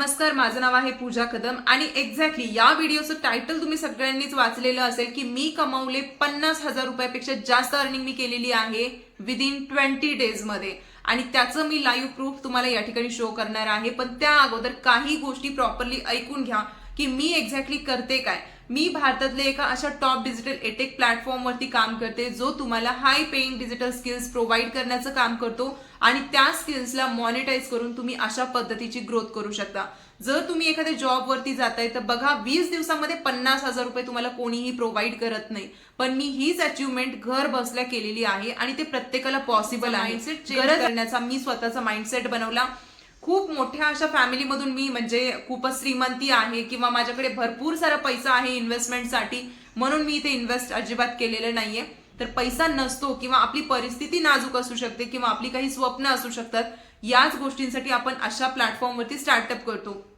नमस्कार माझं नाव आहे पूजा कदम आणि एक्झॅक्टली या व्हिडिओचं टायटल तुम्ही सगळ्यांनीच वाचलेलं असेल की मी कमावले पन्नास हजार रुपयापेक्षा जास्त अर्निंग मी केलेली आहे विदिन ट्वेंटी डेजमध्ये आणि त्याचं मी लाईव्ह प्रूफ तुम्हाला या ठिकाणी शो करणार आहे. पण त्या अगोदर काही गोष्टी प्रॉपरली ऐकून घ्या की मी एक्झॅक्टली करते काय. मी भारतातले एका अशा टॉप डिजिटल एटेक प्लॅटफॉर्मवरती काम करते जो तुम्हाला high paying digital skills provide करण्याचं काम करतो आणि त्या स्किल्सला मॉनिटाईज करून तुम्ही अशा पद्धतीची ग्रोथ करू शकता. जर तुम्ही एखाद्या जॉबवरती जाताय तर बघा वीस दिवसामध्ये पन्नास हजार रुपये तुम्हाला कोणीही प्रोव्हाइड करत नाही. पण मी हीच अचिव्हमेंट घर बसल्या केलेली आहे आणि ते प्रत्येकाला पॉसिबल आहे. करण्याचा मी स्वतःचा माइंडसेट बनवला. खूप मोठ्या अशा फॅमिलीमधून मी म्हणजे खूपच श्रीमंती आहे किंवा माझ्याकडे भरपूर सारा पैसा आहे इन्व्हेस्टमेंटसाठी म्हणून मी इथे इन्व्हेस्ट अजिबात केलेलं नाहीये. तर पैसा नसतो किंवा आपली परिस्थिती नाजूक असू शकते किंवा आपली काही स्वप्न असू शकतात याच गोष्टींसाठी आपण अशा प्लॅटफॉर्मवरती स्टार्टअप करतो.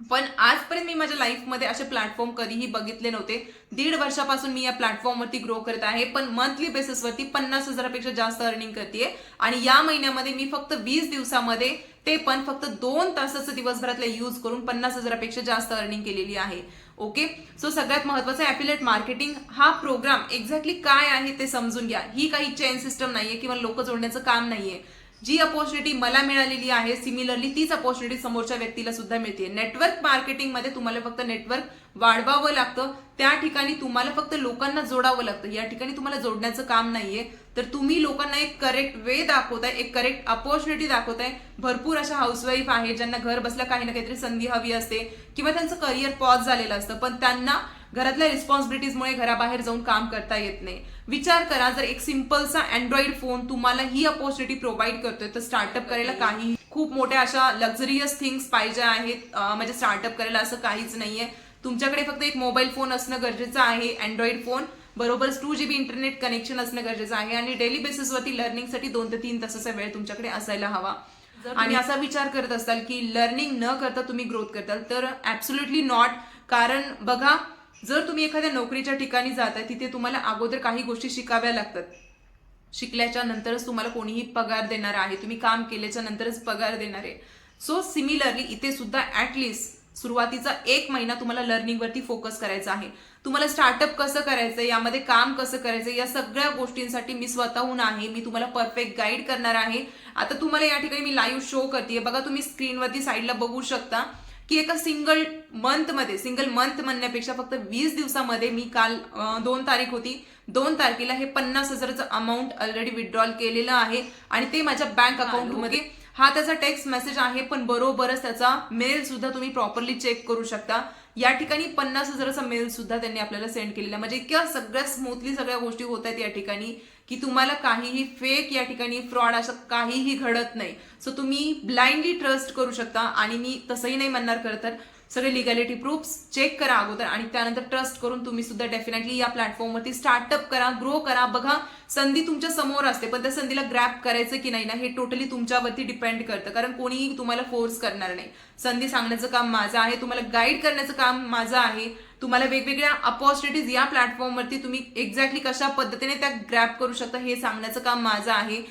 पण आजपर्यंत मी माझ्या लाईफमध्ये असे प्लॅटफॉर्म कधीही बघितले नव्हते. दीड वर्षापासून मी या प्लॅटफॉर्मवरती ग्रो करत आहे पण मंथली बेसिसवरती पन्नास हजारापेक्षा जास्त अर्निंग करते आणि या महिन्यामध्ये मी फक्त वीस दिवसामध्ये ते पण फक्त दोन तासाचं दिवसभरातला यूज करून पन्नास हजारापेक्षा जास्त अर्निंग केलेली आहे. ओके सो सगळ्यात महत्वाचं ऍफिलेट मार्केटिंग हा प्रोग्राम एक्झॅक्टली काय आहे ते समजून घ्या. ही काही चेन सिस्टम नाहीये किंवा लोक जोडण्याचं काम नाहीये. जी अपॉर्च्युनिटी मला मिळालेली आहे सिमिलरली तीच अपॉर्च्युनिटी समोरच्या व्यक्तीला सुद्धा मिळते. नेटवर्क मार्केटिंगमध्ये तुम्हाला फक्त नेटवर्क वाढवावं लागतं. त्या ठिकाणी तुम्हाला फक्त लोकांना जोडावं लागतं. या ठिकाणी तुम्हाला जोडण्याचं काम नाहीये. तर तुम्ही लोकांना एक करेक्ट वे दाखवताय एक करेक्ट अपॉर्च्युनिटी दाखवताय. भरपूर अशा हाऊसवाईफ आहे ज्यांना घर बसल्या काही ना काहीतरी संधी हवी असते किंवा त्यांचं करिअर पॉज झालेलं असतं. पण त्यांना घरातल्या रिस्पॉन्सिबिलिटीजमुळे घराबाहेर जाऊन काम करता येत नाही. विचार करा जर एक सिम्पलचा अँड्रॉइड फोन तुम्हाला ही अपॉर्च्युनिटी प्रोव्हाइड करतोय तर स्टार्टअप करायला काही खूप मोठ्या अशा लक्झरियस थिंग्स पाहिजे आहेत. म्हणजे स्टार्टअप करायला असं काहीच नाहीये. तुमच्याकडे फक्त एक मोबाईल फोन असणं गरजेचं आहे अँड्रॉइड फोन बरोबर टू जीबी इंटरनेट कनेक्शन असणं गरजेचं आहे आणि डेली बेसिसवरती लर्निंगसाठी दोन ते तीन तासाचा वेळ तुमच्याकडे असायला हवा. आणि असा विचार करत असाल की लर्निंग न करता तुम्ही ग्रोथ करताल तर ऍब्सोल्युटली नॉट कारण बघा जर तुम्ही एखाद्या नोकरीच्या ठिकाणी जाताय तिथे तुम्हाला अगोदर काही गोष्टी शिकाव्या लागतात. शिकल्याच्या नंतरच तुम्हाला कोणीही पगार देणार आहे. तुम्ही काम केल्याच्या नंतरच पगार देणार आहे. सो सिमिलरली इथे सुद्धा ॲटलिस्ट सुरुवातीचा एक महिना तुम्हाला लर्निंगवरती फोकस करायचा आहे. तुम्हाला स्टार्टअप कसं करायचं यामध्ये काम कसं करायचं या सगळ्या गोष्टींसाठी मी स्वतःहून आहे. मी तुम्हाला परफेक्ट गाईड करणार आहे. आता तुम्हाला या ठिकाणी मी लाईव्ह शो करते बघा तुम्ही स्क्रीनवरती साईडला बघू शकता. की एका सिंगल मंथमध्ये सिंगल मंथ म्हणण्यापेक्षा फक्त वीस दिवसामध्ये मी काल दोन तारीख होती. दोन तारखेला हे पन्नास हजाराचं अमाऊंट ऑलरेडी विड्रॉल केलेलं आहे. आणि ते माझ्या बँक अकाउंटमध्ये हा त्याचा टेक्स्ट मेसेज आहे पण बरोबरच त्याचा मेल सुद्धा तुम्ही प्रॉपरली चेक करू शकता. या ठिकाणी पन्नास हजाराचा मेल सुद्धा त्यांनी आपल्याला सेंड केलेला म्हणजे इतक्या सगळ्या स्मूथली सगळ्या गोष्टी होत आहेत या ठिकाणी की तुम्हाला काहीही फेक या ठिकाणी फ्रॉड असं काहीही घडत नाही. सो तुम्ही ब्लाइंडली ट्रस्ट करू शकता. आणि मी तसंही नाही म्हणणार खरं तर सगळे लिगॅलिटी प्रूफ्स चेक करा अगोदर आणि त्यानंतर ट्रस्ट करून तुम्ही सुद्धा डेफिनेटली या प्लॅटफॉर्मवरती स्टार्टअप करा ग्रो करा. बघा संधी तुमच्यासमोर असते पण त्या संधीला ग्रॅप करायचं की नाही ना हे टोटली तुमच्यावरती डिपेंड करतं. कारण कोणीही तुम्हाला फोर्स करणार नाही. संधी सांगण्याचं काम माझं आहे तुम्हाला गाईड करण्याचं काम माझं आहे. तुम्हाला वेगवेगळ्या अपॉर्च्युनिटीज या प्लॅटफॉर्मवरती तुम्ही एक्झॅक्टली कशा पद्धतीने त्या ग्रॅप करू शकता हे सांगण्याचं काम माझं आहे.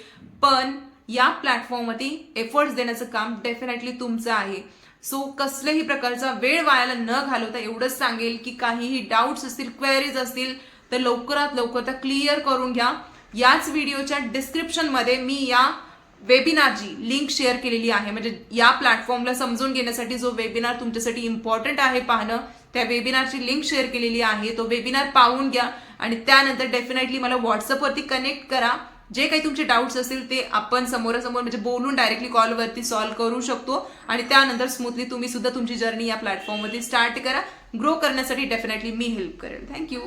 पण या प्लॅटफॉर्मवरती एफर्ट्स देण्याचं काम डेफिनेटली तुमचं आहे. सो कसल्याही प्रकारचा वेळ वायाला न घालवता एवढंच सांगेल की काहीही डाऊट्स असतील क्वेरीज असतील तर लवकरात लवकर त्या क्लिअर करून घ्या. याच व्हिडिओच्या डिस्क्रिप्शनमध्ये मी या वेबिनारची लिंक शेअर केलेली आहे. म्हणजे या प्लॅटफॉर्मला समजून घेण्यासाठी जो वेबिनार तुमच्यासाठी इम्पॉर्टंट आहे पाहणं त्या वेबिनारची लिंक शेअर केलेली आहे. तो वेबिनार पाहून घ्या आणि त्यानंतर डेफिनेटली मला व्हॉट्सअपवरती कनेक्ट करा. जे काही तुमचे डाऊट्स असतील ते आपण समोरासमोर म्हणजे बोलून डायरेक्टली कॉलवरती सॉल्व करू शकतो. आणि त्यानंतर स्मूथली तुम्ही सुद्धा तुमची जर्नी या प्लॅटफॉर्मवरती स्टार्ट करा. ग्रो करण्यासाठी डेफिनेटली मी हेल्प करेल. Thank you